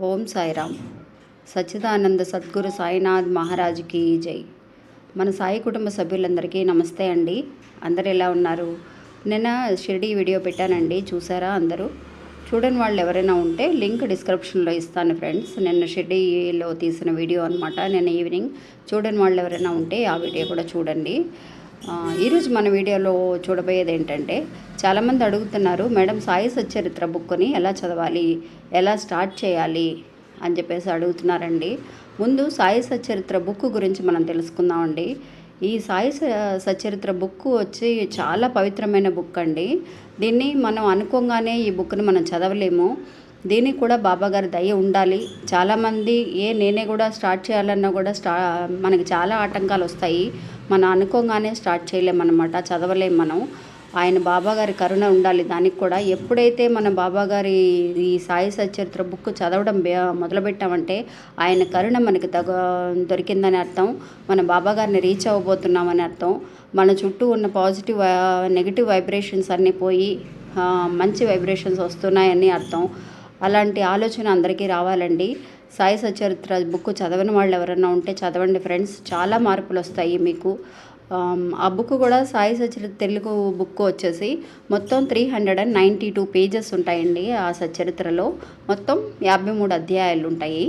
ఓం సాయిరామ్. సచ్చిదానంద సద్గురు సాయినాథ్ మహారాజుకి జై. మన సాయి కుటుంబ సభ్యులందరికీ నమస్తే అండి. అందరు ఎలా ఉన్నారు? నిన్న షిరిడి వీడియో పెట్టానండి. చూసారా అందరూ? చూడని వాళ్ళు ఎవరైనా ఉంటే లింక్ డిస్క్రిప్షన్లో ఇస్తాను ఫ్రెండ్స్. నిన్న షిరిడీలో తీసిన వీడియో అనమాట నిన్న ఈవినింగ్ చూడని వాళ్ళు ఎవరైనా ఉంటే ఆ వీడియో కూడా చూడండి. ఈరోజు మన వీడియోలో చూడబోయేది ఏంటంటే చాలామంది అడుగుతున్నారు మేడం సాయి సచ్చరిత్ర బుక్ని ఎలా చదవాలి ఎలా స్టార్ట్ చేయాలి? అని చెప్పేసి అడుగుతున్నారండి. ముందు సాయి సచ్చరిత్ర బుక్ గురించి మనం తెలుసుకుందామండి. ఈ సాయి స- బుక్ వచ్చి చాలా పవిత్రమైన బుక్ అండి దీన్ని మనం అనుకోగానే ఈ బుక్ని మనం చదవలేము. దీనికి కూడా బాబాగారి దయ ఉండాలి. చాలామంది ఏ నేనే కూడా స్టార్ట్ చేయాలన్నా కూడా స్టా మనకి చాలా ఆటంకాలు వస్తాయి. మనం అనుకోగానే స్టార్ట్ చేయలేమన్నమాట చదవలేం మనం. ఆయన బాబాగారి కరుణ ఉండాలి దానికి కూడా. ఎప్పుడైతే మన బాబాగారి ఈ సాయి సచరిత్ర బుక్ చదవడం మొదలుపెట్టామంటే ఆయన కరుణ మనకి తగ దొరికిందని అర్థం. మన బాబాగారిని రీచ్ అవ్వబోతున్నామని అర్థం. మన చుట్టూ ఉన్న పాజిటివ్ నెగిటివ్ వైబ్రేషన్స్ అన్నీ పోయి మంచి వైబ్రేషన్స్ వస్తున్నాయని అర్థం. అలాంటి ఆలోచన అందరికీ రావాలండి. సాయి సచరిత్ర బుక్ చదవని వాళ్ళు ఎవరైనా ఉంటే చదవండి ఫ్రెండ్స్. చాలా మార్పులు వస్తాయి మీకు. ఆ బుక్ కూడా సాయి సచరిత్ర తెలుగు బుక్ వచ్చేసి మొత్తం three hundred and ninety two pages ఉంటాయండి ఆ సచరిత్రలో. మొత్తం యాభై మూడు అధ్యాయాలు ఉంటాయి.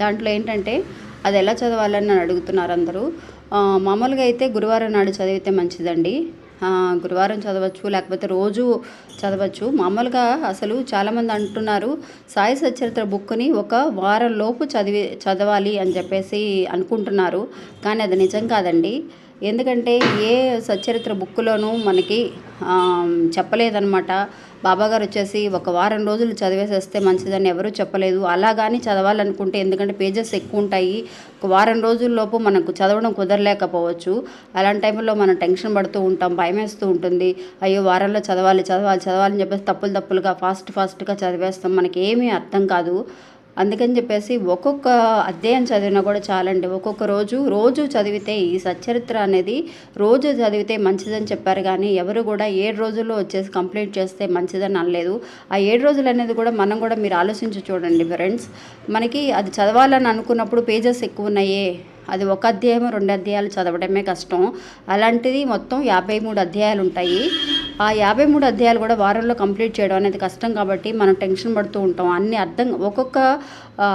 దాంట్లో ఏంటంటే అది ఎలా చదవాలని అడుగుతున్నారు అందరూ. మామూలుగా అయితే గురువారం నాడు చదివితే మంచిదండి. గురువారం చదవచ్చు లేకపోతే రోజు చదవచ్చు. మామూలుగా అసలు చాలామంది అంటున్నారు సాయి సచరిత్ర బుక్ని ఒక వారం లోపు చదివి చదవాలి అని చెప్పేసి అనుకుంటున్నారు. కానీ అది నిజం కాదండి. ఎందుకంటే ఏ సచరిత్ర బుక్లోనూ మనకి చెప్పలేదనమాట చెప్పలేదన్నమాట. బాబాగారు వచ్చేసి ఒక వారం రోజులు చదివేసేస్తే మంచిదని ఎవరూ చెప్పలేదు. అలా కానీ చదవాలనుకుంటే ఎందుకంటే పేజెస్ ఎక్కువ ఉంటాయి. ఒక వారం రోజుల్లోపు మనకు చదవడం కుదరలేకపోవచ్చు. అలాంటి టైంలో మనం టెన్షన్ పడుతూ ఉంటాం భయమేస్తూ ఉంటుంది. అయ్యో వారంలో చదవాలి చదవాలి చదవాలని చెప్పేసి తప్పులు తప్పులుగా ఫాస్ట్ ఫాస్ట్గా చదివేస్తాం. మనకి ఏమీ అర్థం కాదు. అందుకని చెప్పేసి ఒక్కొక్క అధ్యాయం చదివినా కూడా చాలండి. ఒక్కొక్క రోజు రోజు చదివితే ఈ సచ్చరిత్ర అనేది రోజు చదివితే మంచిదని చెప్పారు కానీ ఎవరు కూడా ఏడు రోజుల్లో వచ్చేసి కంప్లీట్ చేస్తే మంచిదని అనలేదు. ఆ ఏడు రోజులు అనేది కూడా మనం కూడా మీరు ఆలోచించి చూడండి ఫ్రెండ్స్. మనకి అది చదవాలని అనుకున్నప్పుడు పేజెస్ ఎక్కువ ఉన్నాయే. అది ఒక అధ్యాయం రెండు అధ్యాయాలు చదవడమే కష్టం. అలాంటిది మొత్తం యాభై మూడు అధ్యాయాలు ఉంటాయి. ఆ యాభై మూడు అధ్యాయాలు కూడా వారంలో కంప్లీట్ చేయడం అనేది కష్టం కాబట్టి మనం టెన్షన్ పడుతూ ఉంటాం. అన్ని అర్థం ఒక్కొక్క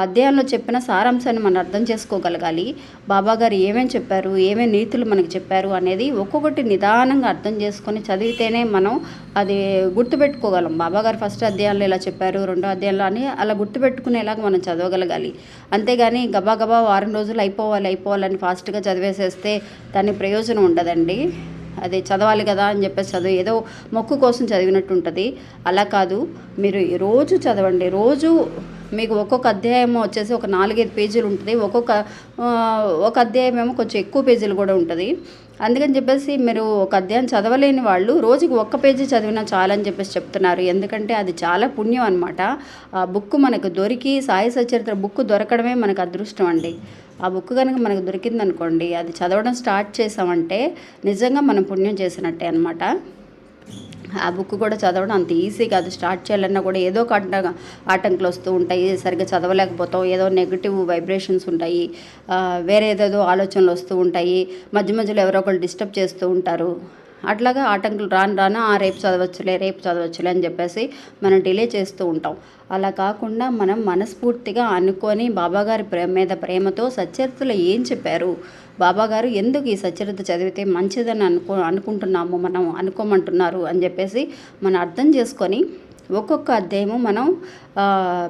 అధ్యాయంలో చెప్పిన సారాంశాన్ని మనం అర్థం చేసుకోగలగాలి. బాబా గారు ఏమేమి చెప్పారు ఏమేమి నీతులు మనకి చెప్పారు అనేది ఒక్కొక్కటి నిదానంగా అర్థం చేసుకొని చదివితేనే మనం అది గుర్తుపెట్టుకోగలం. బాబా గారు ఫస్ట్ అధ్యాయంలో ఇలా చెప్పారు రెండో అధ్యాయంలో అని అలా గుర్తుపెట్టుకునేలాగా మనం చదవగలగాలి. అంతేగాని గబా గబా వారం రోజులు అయిపోవాలి అయిపోవాలని ఫాస్ట్గా చదివేసేస్తే దాని ప్రయోజనం ఉండదండి. అది చదవాలి కదా అని చెప్పేసి చదువు ఏదో మొక్కు కోసం చదివినట్టు ఉంటుంది అలా కాదు. మీరు రోజు చదవండి. రోజు మీకు ఒక్కొక్క అధ్యాయం వచ్చేసి ఒక నాలుగైదు పేజీలు ఉంటుంది ఒక్కొక్క ఒక అధ్యాయం ఏమో కొంచెం ఎక్కువ పేజీలు కూడా ఉంటుంది. అందుకని చెప్పేసి మీరు ఒక అధ్యాయం చదవలేని వాళ్ళు రోజుకి ఒక్క పేజీ చదివినా చాలని చెప్పేసి చెప్తున్నారు. ఎందుకంటే అది చాలా పుణ్యం అనమాట ఆ బుక్ మనకు దొరికి సాయి సచరిత్ర బుక్ దొరకడమే మనకు అదృష్టం అండి. ఆ బుక్ కనుక మనకు దొరికిందనుకోండి అది చదవడం స్టార్ట్ చేసామంటే నిజంగా మనం పుణ్యం చేసినట్టే అనమాట ఆ బుక్ కూడా చదవడం అంత ఈజీ కాదు. స్టార్ట్ చేయాలన్నా కూడా ఏదో ఒక ఆటంకులు వస్తూ ఉంటాయి. సరిగ్గా చదవలేకపోతాం. ఏదో నెగిటివ్ వైబ్రేషన్స్ ఉంటాయి. వేరే ఏదేదో ఆలోచనలు వస్తూ ఉంటాయి. మధ్య మధ్యలో ఎవరో ఒకరు డిస్టర్బ్ చేస్తూ ఉంటారు. అట్లాగా ఆటంకులు రాను రాను ఆ రేపు చదవచ్చులే రేపు చదవచ్చులే అని చెప్పేసి మనం డిలే చేస్తూ ఉంటాం. అలా కాకుండా మనం మనస్ఫూర్తిగా అనుకొని బాబాగారి ప్రేమ మీద ప్రేమతో సచరిత్రలో ఏం చెప్పారు? బాబాగారు ఎందుకు ఈ సచరిత్ర చదివితే మంచిదని అనుకో అనుకుంటున్నాము మనం అనుకోమంటున్నారు అని చెప్పేసి మనం అర్థం చేసుకొని ఒక్కొక్క అధ్యాయము మనం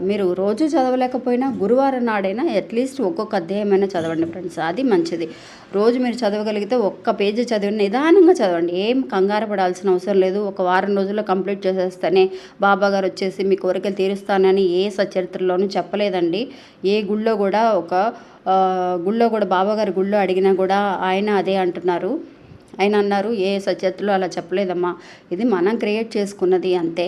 మీరు రోజు చదవలేకపోయినా గురువారం నాడైనా అట్లీస్ట్ ఒక్కొక్క అధ్యాయమైనా చదవండి ఫ్రెండ్స్ అది మంచిది. రోజు మీరు చదవగలిగితే ఒక్క పేజీ చదివి నిదానంగా చదవండి. ఏం కంగారు పడాల్సిన అవసరం లేదు. ఒక వారం రోజుల్లో కంప్లీట్ చేసేస్తేనే బాబా గారు వచ్చేసి మీ కోరికలు తీరుస్తానని ఏ సచరిత్రలోనూ చెప్పలేదండి. ఏ గుళ్ళో కూడా ఒక గుళ్ళో కూడా బాబాగారి గుళ్ళో అడిగినా కూడా ఆయన అదే అంటున్నారు. ఆయన అన్నారు ఏ సచరిత్రలో అలా చెప్పలేదమ్మా. ఇది మనం క్రియేట్ చేసుకున్నది అంతే.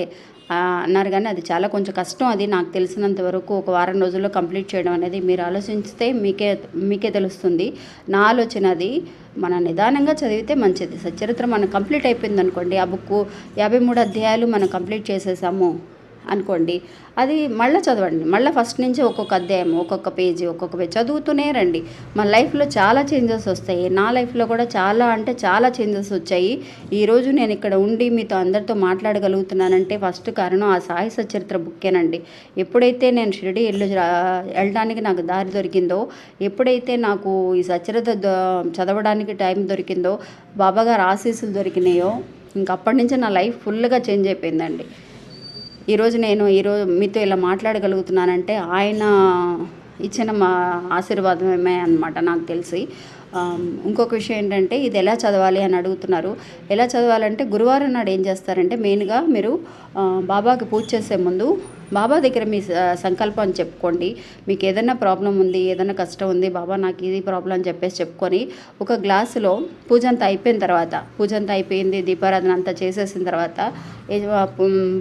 అన్నారు కానీ అది చాలా కొంచెం కష్టం. అది నాకు తెలిసినంత వరకు ఒక వారం రోజుల్లో కంప్లీట్ చేయడం అనేది మీరు ఆలోచిస్తే మీకే మీకే తెలుస్తుంది. నా ఆలోచన అది మన నిదానంగా చదివితే మంచిది. సచరిత్ర మనం కంప్లీట్ అయిపోయింది అనుకోండి ఆ బుక్ యాభై మూడు అధ్యాయాలు మనం కంప్లీట్ చేసేసాము. అనుకోండి. అది మళ్ళీ చదవండి. మళ్ళీ ఫస్ట్ నుంచి ఒక్కొక్క అధ్యాయం ఒక్కొక్క పేజీ ఒక్కొక్క పేజీ చదువుతూనే రండి. మన లైఫ్లో చాలా చేంజెస్ వస్తాయి. నా లైఫ్లో కూడా చాలా అంటే చాలా చేంజెస్ వచ్చాయి. ఈరోజు నేను ఇక్కడ ఉండి మీతో అందరితో మాట్లాడగలుగుతున్నానంటే ఫస్ట్ కారణం ఆ సాయి సచరిత్ర బుక్కేనండి ఎప్పుడైతే నేను షిరిడి వెళ్ళి వెళ్ళడానికి నాకు దారి దొరికిందో ఎప్పుడైతే నాకు ఈ సచరిత చదవడానికి టైం దొరికిందో బాబాగారు ఆశీస్సులు దొరికినాయో ఇంకప్పటి నుంచి నా లైఫ్ ఫుల్గా చేంజ్ అయిపోయిందండి. ఈరోజు నేను ఈరోజు మీతో ఇలా మాట్లాడగలుగుతున్నానంటే ఆయన ఇచ్చిన మా ఆశీర్వాదమే అనమాట నాకు తెలిసి. ఇంకొక విషయం ఏంటంటే ఇది ఎలా చదవాలి అని అడుగుతున్నారు. ఎలా చదవాలంటే గురువారం నాడు ఏం చేస్తారంటే మెయిన్గా మీరు బాబాకి పూజ చేసే ముందు బాబా దగ్గర మీ సంకల్పం సంకల్పం చెప్పుకోండి. మీకు ఏదైనా ప్రాబ్లం ఉంది ఏదైనా కష్టం ఉంది బాబా నాకు ఇది ప్రాబ్లం అని చెప్పేసి చెప్పుకొని ఒక గ్లాసులో పూజ అంతా అయిపోయిన తర్వాత పూజ అంతా అయిపోయింది దీపారాధన అంతా చేసేసిన తర్వాత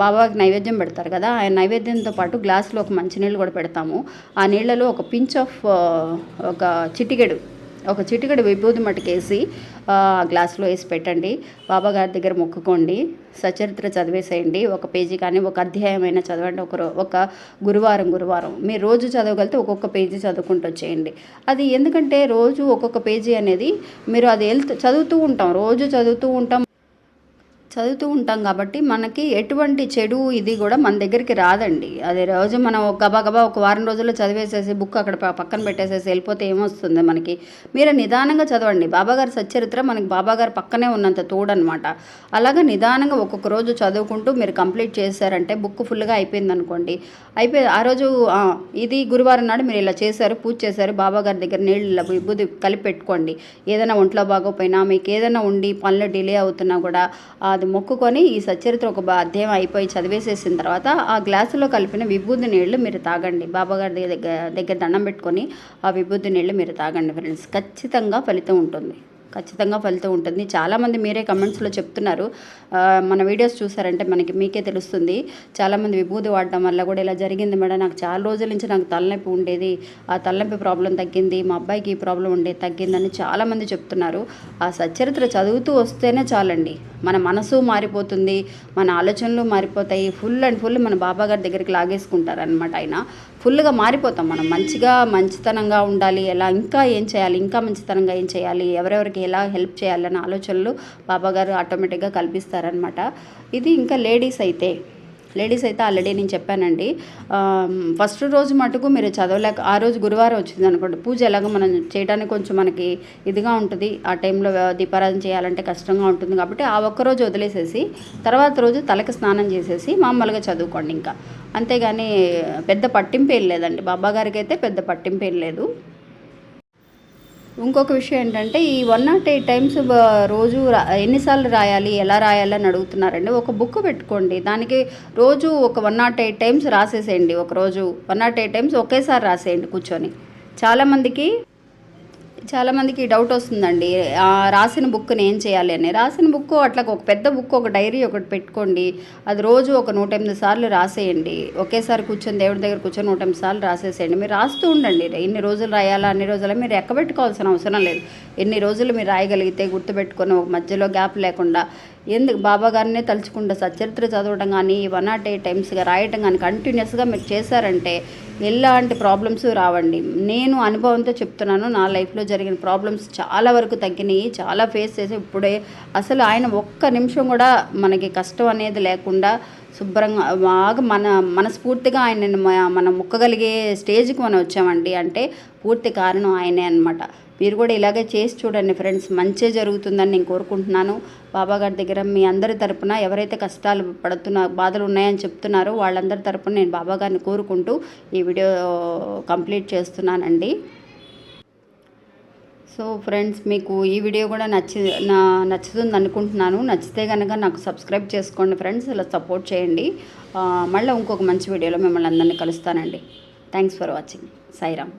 బాబాకి నైవేద్యం పెడతారు కదా ఆ నైవేద్యంతో పాటు గ్లాసులో ఒక మంచినీళ్ళు కూడా పెడతాము. ఆ నీళ్ళలో ఒక పించ్ ఆఫ్ ఒక చిటికెడు ఒక చిటికడు విభూతి మట్టుకేసి గ్లాస్లో గ్లాసులో వేసి పెట్టండి. బాబా గారి దగ్గర మొక్కుకోండి. సచరిత్ర చదివేసేయండి. ఒక పేజీ కానీ ఒక అధ్యాయమైన చదవండి. ఒక ఒక గురువారం గురువారం. మీరు రోజు చదవగలిగితే ఒక్కొక్క పేజీ చదువుకుంటూ వచ్చేయండి. అది ఎందుకంటే రోజు ఒక్కొక్క పేజీ అనేది మీరు అది వెళ్తూ చదువుతూ ఉంటాం. రోజు చదువుతూ ఉంటాం. చదువుతూ ఉంటాం కాబట్టి మనకి ఎటువంటి చెడు ఇది కూడా మన దగ్గరికి రాదండి. అదే రోజు మనం ఒక గబా గబా ఒక వారం రోజుల్లో చదివేసేసి బుక్ అక్కడ పక్కన పెట్టేసేసి వెళ్ళిపోతే ఏమొస్తుంది మనకి? మీరు నిదానంగా చదవండి. బాబాగారి సచ్చరిత్ర మనకి బాబాగారు పక్కనే ఉన్నంత తోడనమాట. అలాగే నిదానంగా ఒక్కొక్క రోజు చదువుకుంటూ మీరు కంప్లీట్ చేశారంటే బుక్ ఫుల్గా అయిపోయింది అనుకోండి అయిపోయి ఆ రోజు ఇది గురువారం నాడు మీరు ఇలా చేశారు పూజ చేశారు బాబాగారి దగ్గర నీళ్ళు ఇలా విభూది కలిపి పెట్టుకోండి. ఏదైనా ఒంట్లో బాగోపోయినా మీకు ఏదైనా ఉండి పనులు డిలే అవుతున్నా కూడా అది మొక్కుకొని ఈ సచ్చరిత్ర ఒక బా- అధ్యాయం అయిపోయి చదివేసేసిన తర్వాత ఆ గ్లాసులో కలిపిన విభూతి నీళ్ళు మీరు తాగండి. బాబాగారి దగ్గర దగ్గర దండం పెట్టుకొని ఆ విభూతి నీళ్ళు మీరు తాగండి ఫ్రెండ్స్ ఖచ్చితంగా ఫలితం ఉంటుంది. ఖచ్చితంగా ఫలితం ఉంటుంది. చాలామంది మీరే కమెంట్స్లో చెప్తున్నారు. మన వీడియోస్ చూసారంటే మనకి మీకే తెలుస్తుంది. చాలామంది విభూది వాడడం వల్ల కూడా ఇలా జరిగింది. మేడం నాకు చాలా రోజుల నుంచి నాకు తలనొప్పి ఉండేది. ఆ తలనొప్పి ప్రాబ్లం తగ్గింది. మా అబ్బాయికి ఈ ప్రాబ్లం ఉండేది తగ్గిందని చాలామంది చెప్తున్నారు. ఆ సచ్చరిత్ర చదువుతూ వస్తేనే చాలండి. మన మనసు మారిపోతుంది. మన ఆలోచనలు మారిపోతాయి. ఫుల్ అండ్ ఫుల్ మన బాబా గారి దగ్గరికి లాగేసుకుంటారనమాట ఆయన. ఫుల్గా మారిపోతాం మనం. మంచిగా మంచితనంగా ఉండాలి. ఎలా ఇంకా ఏం చేయాలి? ఇంకా మంచితనంగా ఏం చేయాలి? ఎవరెవరికి ఎలా హెల్ప్ చేయాలన్న ఆలోచనలు బాబాగారు ఆటోమేటిక్గా కల్పిస్తారనమాట ఇది ఇంకా లేడీస్ అయితే. లేడీస్ అయితే ఆల్రెడీ నేను చెప్పానండి. ఫస్ట్ రోజు మటుకు మీరు చదవలేక ఆ రోజు గురువారం వచ్చింది అనుకోండి పూజ ఎలాగో మనం చేయడానికి కొంచెం మనకి ఇదిగా ఉంటుంది. ఆ టైంలో దీపారాధన చేయాలంటే కష్టంగా ఉంటుంది కాబట్టి ఆ ఒక్క రోజు వదిలేసేసి తర్వాత రోజు తలకి స్నానం చేసేసి మామూలుగా చదువుకోండి ఇంకా. అంతేగాని పెద్ద పట్టింపు ఏం లేదండి. బాబాగారికి అయితే పెద్ద పట్టింపు ఏం లేదు. ఇంకొక విషయం ఏంటంటే ఈ వన్ నాట్ ఎయిట్ టైమ్స్ రోజు ఎన్నిసార్లు రాయాలి ఎలా రాయాలి అని అడుగుతున్నారండి. ఒక బుక్ పెట్టుకోండి. దానికి రోజు ఒక వన్ నాట్ ఎయిట్ టైమ్స్ రాసేసేయండి. ఒక రోజు వన్ నాట్ ఎయిట్ టైమ్స్ ఒకేసారి రాసేయండి కూర్చొని. చాలామందికి చాలామందికి డౌట్ వస్తుందండి. రాసిన బుక్ని ఏం చేయాలి అని. రాసిన బుక్ అట్లా ఒక పెద్ద బుక్ ఒక డైరీ ఒకటి పెట్టుకోండి. అది రోజు ఒక నూట ఎనిమిది సార్లు రాసేయండి. ఒకేసారి కూర్చొని దేవుడి దగ్గర కూర్చొని నూట ఎనిమిది సార్లు రాసేసేయండి. మీరు రాస్తూ ఉండండి. ఎన్ని రోజులు రాయాలా అన్ని రోజులు మీరు ఎక్కబెట్టుకోవాల్సిన అవసరం లేదు. ఎన్ని రోజులు మీరు రాయగలిగితే గుర్తుపెట్టుకొని ఒక మధ్యలో గ్యాప్ లేకుండా ఎందుకు బాబా గారినే తలుచుకుంటా సచరిత్ర చదవడం కానీ వన్ నాట్ ఎయిట్ టైమ్స్గా రాయటం కానీ కంటిన్యూస్గా మీరు చేశారంటే ఎలాంటి ప్రాబ్లమ్స్ రావండి. నేను అనుభవంతో చెప్తున్నాను నా లైఫ్లో జరిగిన ప్రాబ్లమ్స్ చాలా వరకు తగ్గినాయి చాలా ఫేస్ చేసి ఇప్పుడే అసలు ఆయన ఒక్క నిమిషం కూడా మనకి కష్టం అనేది లేకుండా శుభ్రంగా బాగా మన మనస్ఫూర్తిగా ఆయనను మనం ముక్కగలిగే స్టేజ్కి మనం వచ్చామండి. అంటే పూర్తి కారణం ఆయనే అనమాట మీరు కూడా ఇలాగే చేసి చూడండి ఫ్రెండ్స్. మంచి జరుగుతుందని నేను కోరుకుంటున్నాను. బాబా గారి దగ్గర మీ అందరి తరపున ఎవరైతే కష్టాలు పడుతున్న బాధలు ఉన్నాయని చెప్తున్నారో వాళ్ళందరి తరపున నేను బాబా గారిని కోరుకుంటూ ఈ వీడియో కంప్లీట్ చేస్తున్నానండి. సో ఫ్రెండ్స్ మీకు ఈ వీడియో కూడా నచ్చి నా నచ్చుతుంది అనుకుంటున్నాను. నచ్చితే కనుక నాకు సబ్స్క్రైబ్ చేసుకోండి ఫ్రెండ్స్. ఇలా సపోర్ట్ చేయండి. మళ్ళీ ఇంకొక మంచి వీడియోలో మిమ్మల్ని అందరినీ కలుస్తానండి. Thanks for watching. సాయిరామ్.